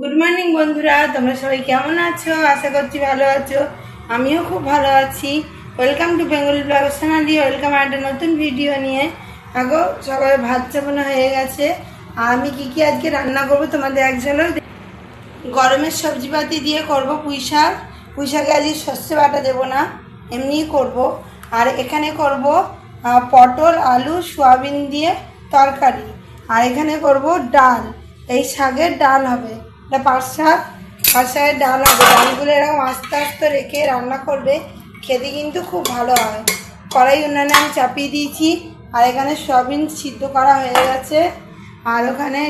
Good morning বন্ধুরা। তোমরা সবাই কেমন আছো? আশা করছি ভালো আছো। আমিও খুব ভালো আছি। Welcome to Bengali blog Sonali welcome একটা নতুন ভিডিও নিয়ে। আগো, সবাই ভাত চাপানো হয়ে গেছে। আর আমি কি কি আজকে রান্না করব তোমাদের এক গরমের সবজিপাতি দিয়ে করব পুঁই শাক। পুঁই শাকে আজকে শস্য বাটা দেবো না। এমনিই করব। আর এখানে করব পটল, আলু, সোয়াবিন দিয়ে তরকারি। আর এখানে করব ডাল। এই শাকের ডাল হবে। এটা পাট শাক ডাল হবে ডালগুলো এরকম আস্তে আস্তে রেখে রান্না করবে, খেতে কিন্তু খুব ভালো হয়। কড়াই উন্নয়নে আমি চাপিয়ে দিয়েছি, আর এখানে সোয়াবিন সিদ্ধ করা হয়ে গেছে, আর ওখানে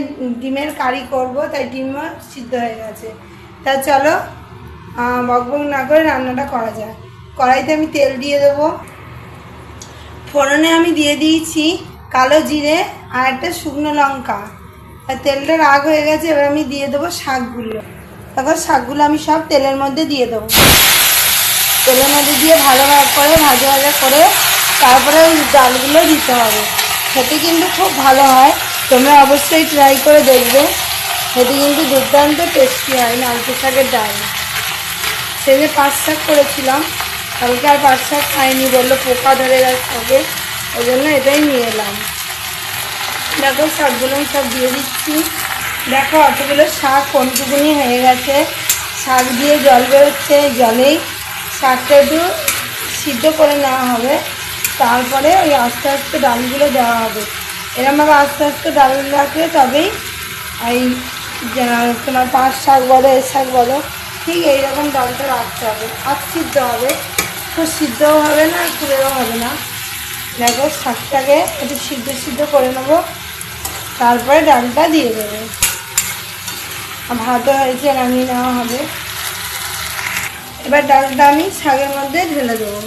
ডিমের কারি করব, তাই ডিমও সিদ্ধ হয়ে গেছে। তা চলো বকবক না করে রান্নাটা করা যায় কড়াইতে আমি তেল দিয়ে দেবো। ফোড়নে আমি দিয়ে দিয়েছি কালো জিরে আর একটা শুকনো লঙ্কা। তেলটা রাগ হয়ে গেছে, এবার আমি দিয়ে দেবো শাকগুলো। তারপর শাকগুলো আমি সব তেলের মধ্যে দিয়ে দেবো। তেলের মধ্যে দিয়ে ভালো ভাগ করে ভাজা ভাজা করে তারপরে ওই ডালগুলো দিতে হবে। খেতে কিন্তু খুব ভালো হয়। তোমরা অবশ্যই ট্রাই করে দেখবে। খেতে কিন্তু দুর্দান্ত টেস্টি হয় নালচে শাকের ডাল। সেদিনে পাঁচ শাক করেছিলাম, কালকে আর পাঁচ শাক খাইনি বলল পোকা ধরে গেছে ওই জন্য এটাই নিয়ে এলাম। দেখো, শাকগুলো আমি সব দিয়ে দিচ্ছি। দেখো, অতগুলো শাক কোনটুকুনি হয়ে গেছে। শাক দিয়ে জল বেরোচ্ছে জলেই শাকটা একটু সিদ্ধ করে নেওয়া হবে। তারপরে ওই আস্তে আস্তে ডালগুলো দেওয়া হবে। এরমভাবে আস্তে আস্তে ডাল রাখলে তবেই এই তোমার পাঁচ শাক বলো, এ শাক বলো, ঠিক এইরকম ডালটা রাখতে হবে। আর সিদ্ধ হবে। খুব সিদ্ধও হবে না খুঁড়েও হবে না। দেখো শাকটাকে একটু সিদ্ধ সিদ্ধ করে নেব। তারপরে ডালটা দিয়ে দেবে। ভাতও হয়েছে নামিয়ে নেওয়া হবে। এবার ডালটা আমি শাকের মধ্যে ঢেলে দেবো।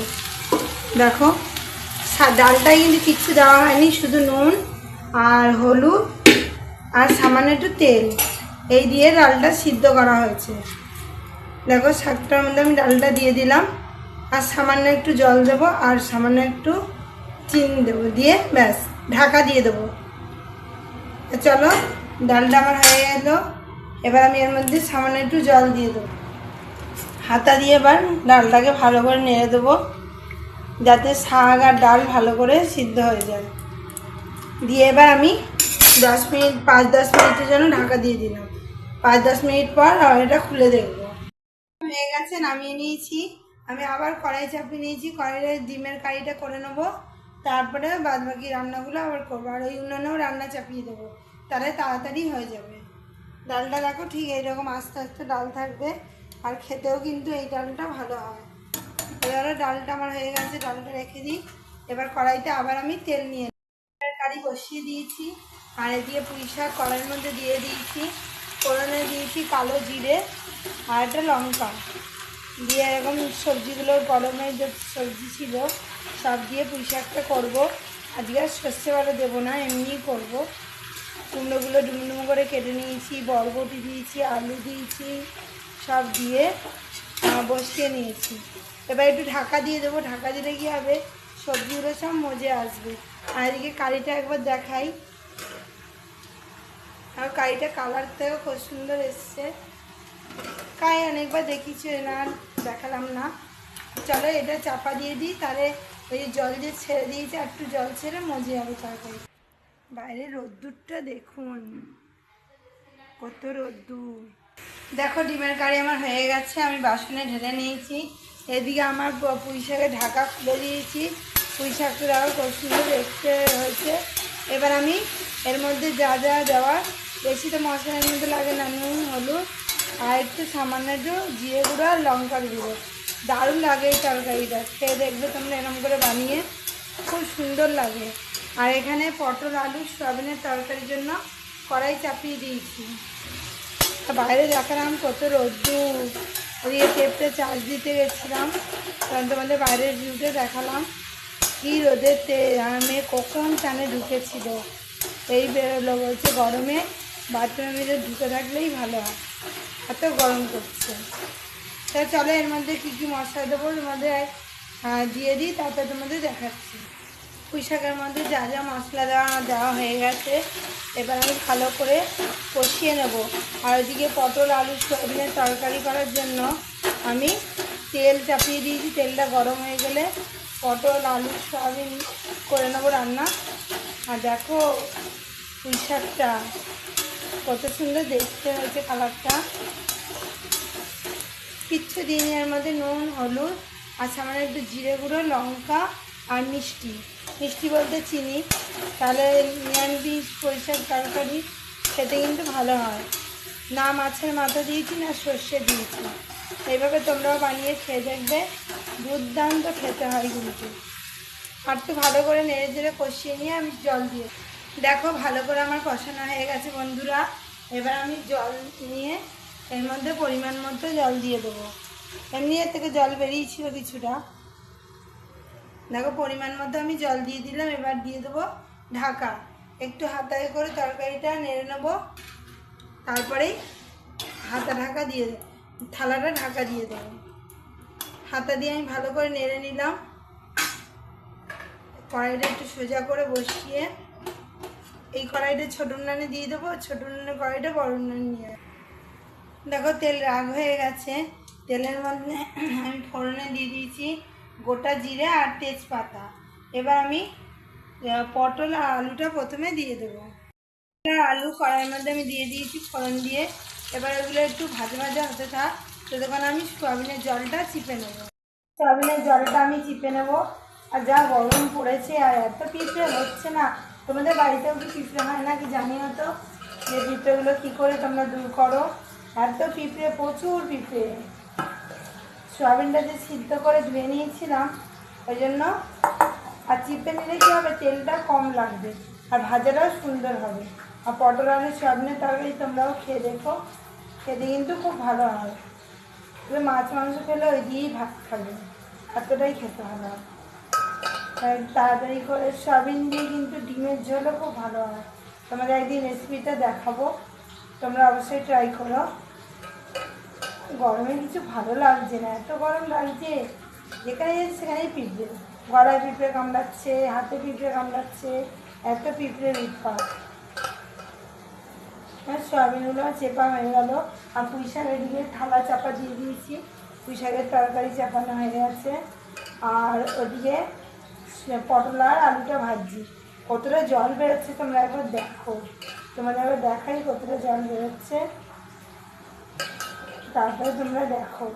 দেখো ডালটায় কিন্তু কিচ্ছু দেওয়া হয়নি, শুধু নুন আর হলুদ আর সামান্য একটু তেল। এই দিয়ে ডালটা সিদ্ধ করা হয়েছে। দেখো, শাকটার মধ্যে আমি ডালটা দিয়ে দিলাম। আর সামান্য একটু জল দেবো আর সামান্য একটু চিনি দেবো, দিয়ে ব্যাস, ঢাকা দিয়ে দেবো। চলো, ডালটা আমার হয়ে গেল। এবার আমি এর মধ্যে সামান্য একটু জল দিয়ে দেবো। হাতা দিয়ে এবার ডালটাকে ভালো করে নেড়ে দেবো, যাতে শাক আর ডাল ভালো করে সিদ্ধ হয়ে যায়। দিয়ে এবার আমি দশ মিনিট, পাঁচ দশ মিনিটের জন্য ঢাকা দিয়ে দিলাম। পাঁচ দশ মিনিট পর এটা খুলে দেখব। হয়ে গেছে, নামিয়ে নিয়েছি। আমি আবার কড়াই চাপিয়ে নিয়েছি। কড়াইয়ের ডিমের কারিটা করে নেব। তারপরে বাদ বাকি রান্নাগুলো আবার করব। আর ওই উন্নয়নেও রান্না চাপিয়ে দেবো। তাহলে তাড়াতাড়ি হয়ে যাবে। ডালটা দেখো ঠিক এইরকম আস্তে আস্তে ডাল থাকবে। আর খেতেও কিন্তু এই ডালটা ভালো হয়। এবারে ডালটা আমার হয়ে গেছে, ডালটা রেখে দিই। এবার কড়াইতে আবার আমি তেল নিয়ে। কারি বসিয়ে দিয়েছি। আর এদিকে পুঁই শাক কড়াইয়ের মধ্যে দিয়ে দিয়েছি। ফোড়নে দিয়েছি কালো জিরে আর একটা লঙ্কা। দিয়ে এরকম সবজিগুলো গরমে যে সবজি ছিল, সব দিয়ে পুঁই শাকটা করব। আজকে আর সর্ষে বাটা দেবো না, এমনিই করব। কুমড়োগুলো ডুমো ডুমো করে কেটে নিয়েছি, বরবটি দিয়েছি, আলু দিয়েছি, সব দিয়ে বসিয়ে নিয়েছি। এবার একটু ঢাকা দিয়ে দেবো, ঢাকা দিলে কী হবে? সবজিগুলো সব মজে আসবে। আর এদিকে কারিটা একবার দেখাই। আর কারিটা কালার থেকেও খুব সুন্দর এসছে। কাই অনেকবার দেখিছি না দেখালাম না। চলো এটা চাপা দিয়ে দিই, তাহলে ওই জল দিয়ে ছেড়ে দিয়েছি, আর একটু জল ছেড়ে মজে যাবে তরকারি বাইরে রোদ্দুরটা দেখুন, কত রোদ্দুর। দেখো, ডিমের কারি আমার হয়ে গেছে, আমি বাসনে ঢেলে নিয়েছি। এদিকে আমার পুঁই শাকের ঢাকা খুলে দিয়েছি। পুঁই শাকটা দেওয়ার খুব সুন্দর দেখতে হয়েছে। এবার আমি এর মধ্যে যা যা দেওয়ার, বেশি তো মশলার মধ্যে লাগে না, নুন, হলুদ। আর একটু সামান্য একটু জিরে গুঁড়ো আর লঙ্কার গুঁড়ো। দারুণ লাগে এই তরকারিটা। খেয়ে দেখবে তোমরা এরকম করে বানিয়ে খুব সুন্দর লাগে। আর এখানে পটল, আলু সয়াবিনের তরকারির জন্য কড়াই চাপিয়ে দিয়েছি। বাইরে দেখালাম কত রোদ্দুর। ওদিকে টেপতে চার্জ দিতে গেছিলাম। তখন তোমাদের বাইরের ভিউতে দেখালাম। কি রোদের তেল আমার মেয়ে কখন টানে ঢুকেছিল। এই বেরোলো বলছে গরমে। বাথরুমে ঢুকে থাকলেই ভালো হয়। এত গরম করছে। তা চলো এর মধ্যে কী কী মশলা দেবো? এর মধ্যে দিয়ে দিই, তারপরে তোমাদের দেখাচ্ছি। পুঁই শাকের মধ্যে যা যা মশলা দেওয়া দেওয়া হয়ে গেছে, এবার আমি ভালো করে কষিয়ে নেব। আর ওইদিকে পটল, আলু সয়াবিনের তরকারি করার জন্য আমি তেল চাপিয়ে দিয়েছি। তেলটা গরম হয়ে গেলে পটল, আলু সয়াবিন করে নেব রান্না। আর দেখো পুঁই শাকটা কত সুন্দর দেখতে হয়েছে কালারটা। কিচ্ছু দিইনি, এর মধ্যে নুন, হলুদ, আর সামান্য একটু জিরে গুঁড়ো, লঙ্কা আর মিষ্টি। মিষ্টি বলতে চিনি। তাহলে নিরামিষ পরিষ্কার তরকারি, খেতে কিন্তু ভালো হয়। না মাছের মাথা দিয়েছি, না সর্ষে দিয়েছি। এইভাবে তোমরাও বানিয়ে খেয়ে দেখবে, দুর্দান্ত খেতে হয় কিন্তু। আর তো ভালো করে নেড়ে চেড়ে কষিয়ে নিয়ে আমি জল দিয়ে দেখো, ভালো করে আমার কষানো হয়ে গেছে বন্ধুরা। এবার আমি জল নিয়ে এর মধ্যে পরিমাণ মতো জল দিয়ে দেবো। এমনি এর থেকে জল বেরিয়েছিল কিছুটা। দেখো, পরিমাণ মতো আমি জল দিয়ে দিলাম। এবার দিয়ে দেবো ঢাকা। একটু হাতায় করে তরকারিটা নেড়ে নেব। তারপরেই হাতা ঢাকা দিয়ে থালাটা ঢাকা দিয়ে দেবো। হাতা দিয়ে আমি ভালো করে নেড়ে নিলাম। কড়াইটা একটু সোজা করে বসিয়ে এই কড়াইটা ছোট উন্নানে দিয়ে দেবো, ছোট উন্নানে কড়াইটা বড় উন্নানে নিয়ে দেখো তেল রাগ হয়ে গেছে। তেলের মধ্যে আমি ফোড়নে দিয়ে দিয়েছি গোটা জিরে আর তেজপাতা। এবার আমি পটল আর আলুটা প্রথমে দিয়ে দেবো। আলু কড়াইয়ের মধ্যে আমি দিয়ে দিয়েছি ফোড়ন দিয়ে। এবার ওগুলো একটু ভাজা ভাজা হতে থাক ততক্ষণ আমি সোয়াবিনের জলটা চিপে নেব। সোয়াবিনের জলটা আমি চিপে নেব। আর যা গরম পড়েছে আর এত পিঁপড়ে হচ্ছে না তোমাদের বাড়িতেও কি পিঁপড়ে হয় না কি জানিও তো? যে পিঁপড়েগুলো কী করে তোমরা দূর করো? এত পিঁপড়ে, প্রচুর পিঁপড়ে। সয়াবিনটা যে সিদ্ধ করে ধুয়ে নিয়েছিলাম, ওই জন্য আর চিপে নিলে কী হবে? তেলটা কম লাগবে আর ভাজাটাও সুন্দর হবে। আর পটল আলু, সয়াবিনের তরকারি তোমরাও খেয়ে দেখো। খেতে কিন্তু খুব ভালো হয়। তবে মাছ, মাংস খেলে ওই দিয়েই ভাত খাবে। এতটাই খেতে ভালো হয় তাড়াতাড়ি করে সয়াবিন দিয়ে কিন্তু ডিমের ঝোলও খুব ভালো হয়। তোমাদের একদিন রেসিপিটা দেখাবো। তোমরা অবশ্যই ট্রাই করো। গরমে কিছু ভালো লাগছে না, এত গরম লাগছে। যেখানে যাচ্ছে সেখানেই পিঁপড়ে। গলায় পিঁপড়ে কামড়াচ্ছে, হাতে পিঁপড়ে কামড়াচ্ছে, এত পিঁপড়ে উৎপাত। হ্যাঁ সয়াবিনগুলো চেপা হয়ে গেল। আর পুঁই শাক এদিকে থালা চাপা দিয়ে দিয়েছি। পুঁই শাকের তরকারি চাপানো হয়ে গেছে। আর ওদিকে পটল আর আলুটা ভাজছি। কতটা জল বেরোচ্ছে তোমরা একবার দেখো। তোমাদের একবার দেখাই কতটা জল বেরোচ্ছে। তারপরে তোমরা দেখো।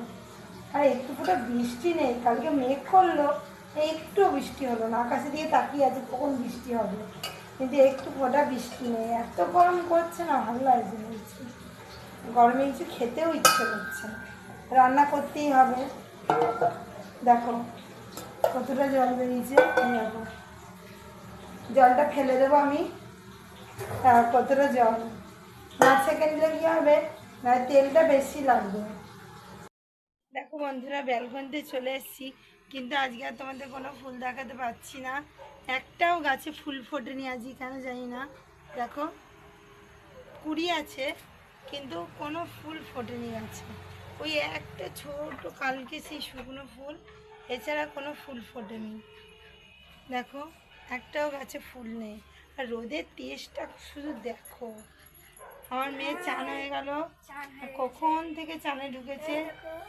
আর একটু ফোটা বৃষ্টি নেই, কালকে মেঘ করল, একটু বৃষ্টি হলো না আকাশে দিয়ে তাকিয়ে আছে কখন বৃষ্টি হবে। কিন্তু একটু ফোটা বৃষ্টি নেই, এত গরম করছে না, ভালো লাগছে কিছু গরমে কিছু খেতেও ইচ্ছে করছে রান্না করতেই হবে। দেখো। কতটা জল বেরিয়েছে? জলটা ফেলে দেবো আমি। কতটা জল? না সেকেন্ড দিলে কী হবে? না তেলটা বেশি লাগবে। দেখো বন্ধুরা, ব্যালকনিতে চলে এসেছি। কিন্তু আজকে আর তোমাদের কোনো ফুল দেখাতে পাচ্ছি না। একটাও গাছে ফুল ফোটেনি আজকে, কেন জানি না। দেখো, কুড়ি আছে, কিন্তু কোনো ফুল ফোটেনি গাছে। ওই একটা ছোট কালকে সেই শুকনো ফুল এছাড়া কোনো ফুল ফোটেনি। দেখো একটাও গাছে ফুল নেই। আর রোদের তেজটা শুধু দেখো। আমার মেয়ে চান হয়ে গেল। কখন থেকে চানে ঢুকেছে?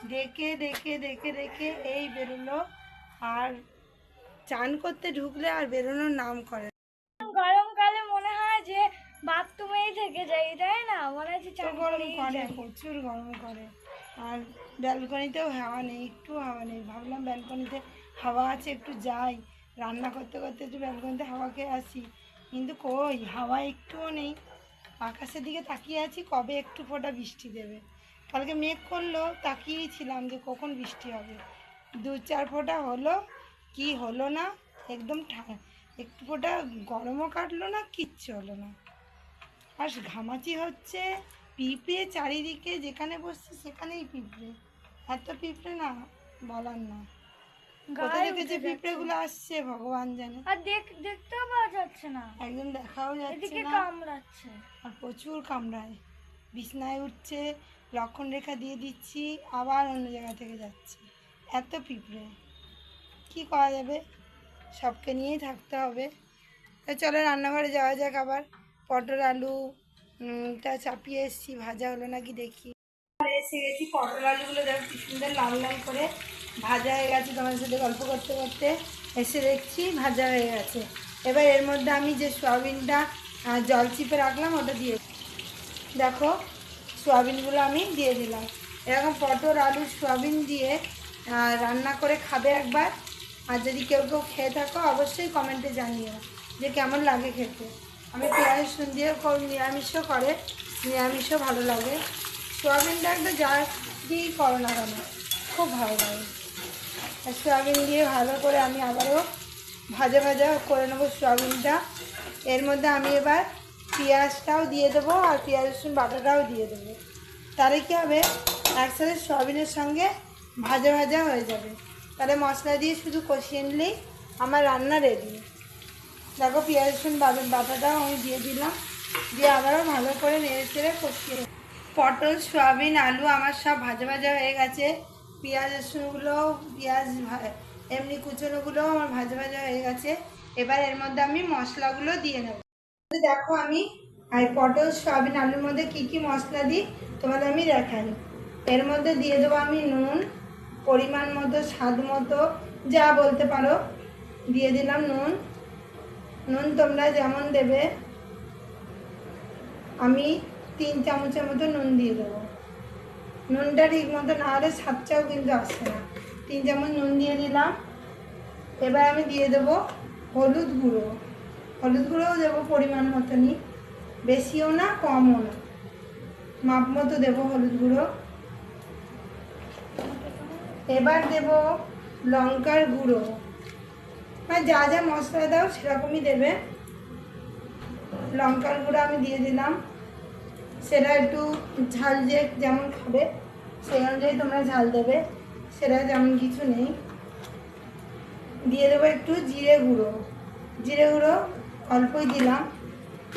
দেখে। দেখে দেখে দেখে এই বেরোলো। আর চান করতে ঢুকলে আর বেরোনোর নাম করে গরমকালে মনে হয় যে বাথরুমেই থেকে যাই তাই না? মনে হচ্ছে গরম করে। প্রচুর গরম করে। আর ব্যালকনিতেও হাওয়া নেই, একটু হাওয়া নেই। ভাবলাম ব্যালকনিতে হাওয়া আছে, একটু যাই। রান্না করতে করতে একটু ব্যালকনিতে হাওয়া খেয়ে আসি। কিন্তু কই, হাওয়া একটুও নেই। আকাশের দিকে তাকিয়ে আছি, কবে একটু ফোঁটা বৃষ্টি দেবে। কালকে মেঘ করল, তাকিয়েই ছিলাম যে কখন বৃষ্টি হবে। দু চার ফোঁটা হলো, কি হলো না? একদম একটু ফোঁটা গরমও কাটলো না, কিচ্ছু হলো না। আর ঘামাচি হচ্ছে। পিঁপড়ে চারিদিকে যেখানে বসছে সেখানেই পিঁপড়ে। এত পিঁপড়ে না বলার না। কোথা গায়ে থেকে যে পিঁপড়েগুলো আসছে ভগবান জানে। আর দেখ দেখতেও পাওয়া যাচ্ছে না। একদম দেখাও যাচ্ছে না। কামড়াচ্ছে। আর প্রচুর কামড়ায়। বিছনায় উঠছে লক্ষণ রেখা দিয়ে দিচ্ছি আবার অন্য জায়গা থেকে যাচ্ছে। এত পিঁপড়ে। কি করা যাবে? সবকে নিয়েই থাকতে হবে। চলো রান্নাঘরে যাওয়া যাক আবার। পটল আলু টা চাপিয়ে এসেছি, ভাজা হলো নাকি দেখি। এসে গেছি, পটল আলুগুলো দেখো কি সুন্দর লাল লাল করে ভাজা হয়ে গেছে তোমার সাথে গল্প করতে করতে। এসে দেখছি ভাজা হয়ে গেছে। এবার এর মধ্যে আমি যে সোয়াবিনটা জল চিপে রাখলাম, ওটা দিয়ে দেখো, সোয়াবিনগুলো আমি দিয়ে দিলাম। এরকম পটল, আলু, সোয়াবিন দিয়ে রান্না করে খাবে একবার। আর যদি কেউ কেউ খেয়ে থাকো, অবশ্যই কমেন্টে জানিও যে কেমন লাগে খেতে। আমি পেঁয়াজ রসুন দিয়ে নিরামিষও করে, নিরামিষও ভালো লাগে। সোয়াবিনটা একটা যা দিয়েই করো না কেন, খুব ভালো লাগে। আর সোয়াবিন দিয়ে ভালো করে আমি আবারও ভাজা ভাজা করে নেব সোয়াবিনটা। এর মধ্যে আমি এবার পেঁয়াজটাও দিয়ে দেবো আর পেঁয়াজ রসুন বাটাটাও দিয়ে দেবো। তাহলে কী হবে? একসাথে সোয়াবিনের সঙ্গে ভাজা ভাজা হয়ে যাবে। তাহলে মশলা দিয়ে শুধু কষিয়ে নিলেই আমার রান্না রেডি দেখো পেঁয়াজ রসুন বাটা- বাটাটাও আমি দিয়ে দিলাম। দিয়ে আবারও ভালো করে নেড়ে চেড়ে কষিয়ে। পটল, সয়াবিন, আলু আমার সব ভাজা ভাজা হয়ে গেছে। পেঁয়াজ রসুনগুলো পেঁয়াজ এমনি কুচনোগুলো আমার ভাজা ভাজা হয়ে গেছে। এবার এর মধ্যে আমি মশলাগুলো দিয়ে নেব। দেখো আমি, আর পটল, সয়াবিন, আলুর মধ্যে কি কি মশলা দিই তোমাদের আমি দেখাই। এর মধ্যে দিয়ে দেবো আমি নুন, পরিমাণ মতো, স্বাদ মতো, যা বলতে পারো। দিয়ে দিলাম নুন। নুন তোমরা যেমন দেবে, আমি তিন চামচের মতো নুন দিয়ে দেবো। নুনটা ঠিক মতো না হলে স্বাদটাও কিন্তু আসে না। তিন চামচ নুন দিয়ে দিলাম এবার আমি দিয়ে দেবো হলুদ গুঁড়ো। হলুদ গুঁড়োও দেবো পরিমাণ মতনই। বেশিও না, কমও না। মাপ মতো দেবো হলুদ গুঁড়ো। এবার দেব লঙ্কার গুঁড়ো। মানে যা যা মশলা দাও সেরকমই দেবে। লঙ্কার গুঁড়ো আমি দিয়ে দিলাম। সেটা একটু ঝাল যে যেমন খাবে, সেই অনুযায়ী তোমরা ঝাল দেবে, সেটা যেমন কিছু নেই। দিয়ে দেবো একটু জিরে গুঁড়ো। জিরে গুঁড়ো অল্পই দিলাম।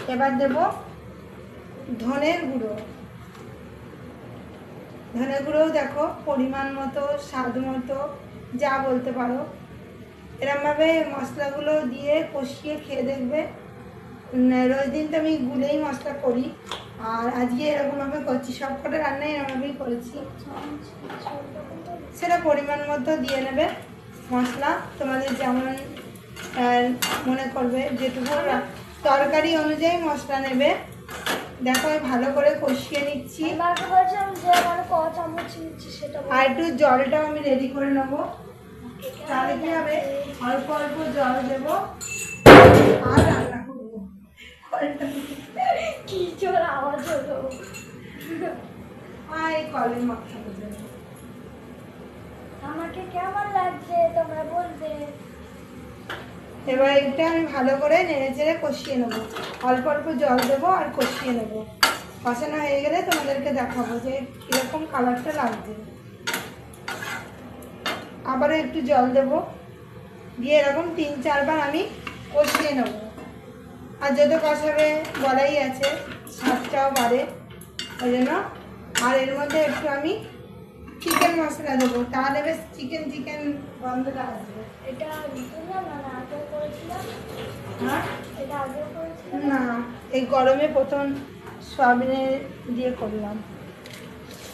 এবার দেব ধনের গুঁড়ো। ধনের গুঁড়োও দেখো পরিমাণ মতো, স্বাদ মতো, যা বলতে পারো। এরমভাবে মশলাগুলো দিয়ে কষিয়ে খেয়ে দেখবে। রোজ দিন তো আমি গুলেই মশলা করি। আর আজকে এরকমভাবে করছি সব কটা রান্নাই এরকমভাবেই করেছি। সেটা পরিমাণ মতো দিয়ে নেবে মশলা। তোমাদের যেমন মনে করবে যেটুকু তরকারি অনুযায়ী মশলা নেবে। দেখো আমি ভালো করে কষিয়ে নিচ্ছি। আর একটু জলটাও আমি রেডি করে নেব। তাহলে কি হবে? অল্প অল্প জল দেবো। আর রান্না করব। কি জোর আওয়াজ হলো? আর এই কলের মাথা আমাকে কেমন লাগছে? তোমরা বলবে। এবার এটা আমি ভালো করে নেড়ে চেড়ে কষিয়ে নেব। অল্প অল্প জল দেবো আর কষিয়ে নেব। কষানো হয়ে গেলে তোমাদেরকে দেখাবো যে কীরকম কালারটা লাগছে। আবারও একটু জল দেবো। দিয়ে এরকম তিন চারবার আমি কষিয়ে নেব। আর যত কষাবে বলাই আছে স্বাদটাও বাড়ে। ওই জন্য আর এর মধ্যে একটু আমি চিকেন মশলা দেবো। তাহলে বেশ চিকেন চিকেন গন্ধটা আসবে। এটা না হ্যাঁ? না এই গরমে প্রথম সয়াবিনের দিয়ে করলাম।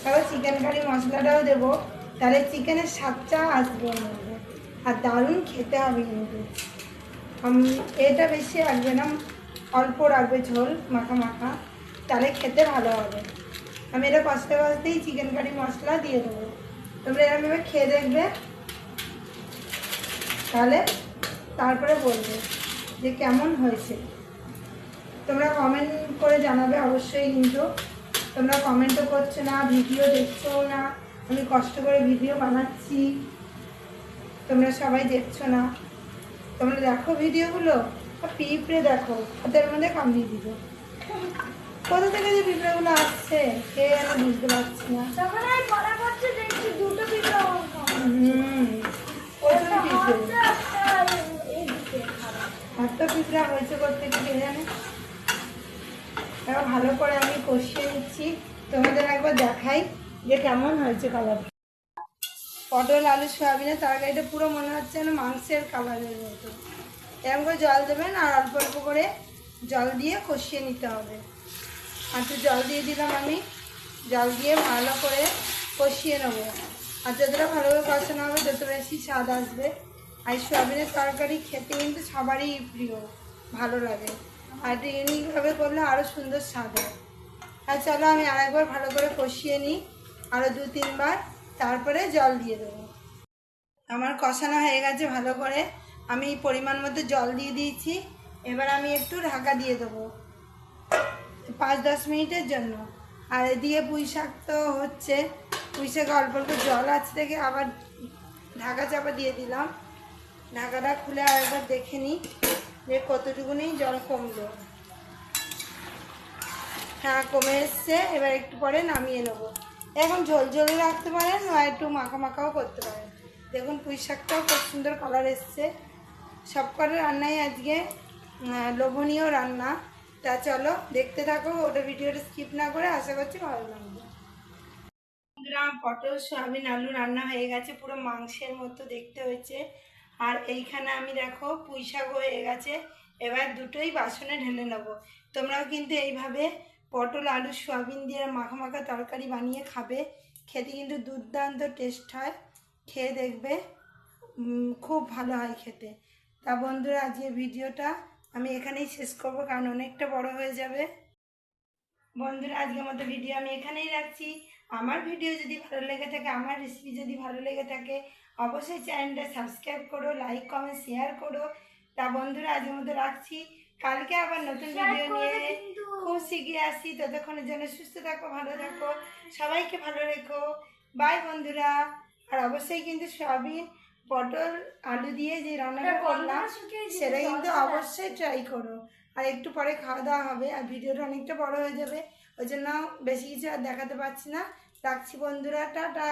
তারপর চিকেন কারি মশলাটাও দেবো। তাহলে চিকেনের স্বাদটা আসবে মধ্যে আর দারুণ খেতে হবে কিন্তু। এটা বেশি রাখবে না, অল্প রাখবে ঝোল, মাখা মাখা। তাহলে খেতে ভালো হবে। আমি এটা কষতে কষতেই চিকেন কারি মশলা দিয়ে দেবো। তোমরা এরকমভাবে খেয়ে দেখবে। তাহলে তারপরে বলবে যে কেমন হয়েছে। তোমরা কমেন্ট করে জানাবে অবশ্যই কিন্তু। তোমরা কমেন্টও করছ না ভিডিও দেখছ না। আমি কষ্ট করে ভিডিও বানাচ্ছি। তোমরা সবাই দেখছ না? তোমরা দেখো ভিডিওগুলো পিঁপড়ে দেখো। ওদের মধ্যে কামড়িয়ে দিল কোথা থেকে যে পিঁপড়েগুলো আসছে? কে আমি বুঝতে পারছি না। এত পিঁপড়া হয়েছে করতে কি জানে? ভালো করে আমি কষিয়ে নিচ্ছি। তোমাদের একবার দেখাই। যে কেমন হয়েছে কালার পটল, আলু সয়াবিনের তরকারিটা পুরো মনে হচ্ছে যেন মাংসের কালারের মতো। এরকম করে জল দেবেন আর অল্প অল্প করে জল দিয়ে কষিয়ে নিতে হবে। আর একটু জল দিয়ে দিলাম আমি। জল দিয়ে ভালো করে কষিয়ে নেব। আর যতটা ভালোভাবে কষানো হবে, তত বেশি স্বাদ আসবে। আর সয়াবিনের তরকারি খেতে কিন্তু সবারই প্রিয়, ভালো লাগে। আর একটু ইউনিকভাবে করলে আরও সুন্দর স্বাদ হয়। আর চলো আমি আরেকবার ভালো করে কষিয়ে নিই। আরও দু, তিনবার। তারপরে জল দিয়ে দেবো। আমার কষানো হয়ে গেছে ভালো করে। আমি পরিমাণ মতো জল দিয়ে দিয়েছি। এবার আমি একটু ঢাকা দিয়ে দেবো পাঁচ, দশ মিনিটের জন্য। আর এদিকে পুঁই শাক তো হচ্ছে। পুঁই শাক অল্প অল্প জল আছে থেকে আবার ঢাকা চাপা দিয়ে দিলাম। ঢাকাটা খুলে আরেকবার দেখে নিই যে কতটুকুনি জল কমলো। হ্যাঁ কমে এসছে। এবার একটু পরে নামিয়ে নেব। এখন ঝোল ঝোলে রাখতে পারেন বা একটু মাখা মাখাও করতে পারেন। দেখুন পুঁই শাকটাও খুব সুন্দর কালার এসছে। সব কটা রান্নাই আজকে লোভনীয় রান্না। তা চলো, দেখতে থাকো, ওটা ভিডিওটা স্কিপ না করে আশা করছি ভালো লাগবে। পটল সয়াবিন আলু রান্না হয়ে গেছে, পুরো মাংসের মতো দেখতে হয়েছে। আর এইখানে আমি দেখো, পুঁই শাক হয়ে গেছে। এবার দুটোই বাসনে ঢেলে নেব। তোমরাও কিন্তু এইভাবে পটল, আলু, সয়াবিন দিয়ে মাখা মাখা তরকারি বানিয়ে খাবে। খেতে কিন্তু দুর্দান্ত টেস্ট হয়। খেয়ে দেখবে খুব ভালো হয় খেতে। তা বন্ধুরা আজকে ভিডিওটা আমি এখানেই শেষ করব, কারণ অনেকটা বড় হয়ে যাবে। বন্ধুরা, আজকের মতো ভিডিও আমি এখানেই রাখছি। আমার ভিডিও যদি ভালো লেগে থাকে, আমার রেসিপি যদি ভালো লেগে থাকে, অবশ্যই চ্যানেলটা সাবস্ক্রাইব করো লাইক কমেন্ট শেয়ার করো। তা বন্ধুরা, আজকের মতো রাখছি। কালকে আবার নতুন ভিডিও নিয়ে খুব শিখিয়ে আসি। ততক্ষণের জন্য সুস্থ থাকো ভালো থাকো সবাইকে ভালো রেখো। বাই বন্ধুরা। আর অবশ্যই কিন্তু সয়াবিন পটল আলু দিয়ে যে রান্নাটা করলাম সেটা কিন্তু অবশ্যই ট্রাই করো। আর একটু পরে খাওয়া দাওয়া হবে আর ভিডিওটা অনেকটা বড় হয়ে যাবে। ওই জন্য বেশি কিছু আর দেখাতে পারছি না। রাখছি বন্ধুরা টাটা।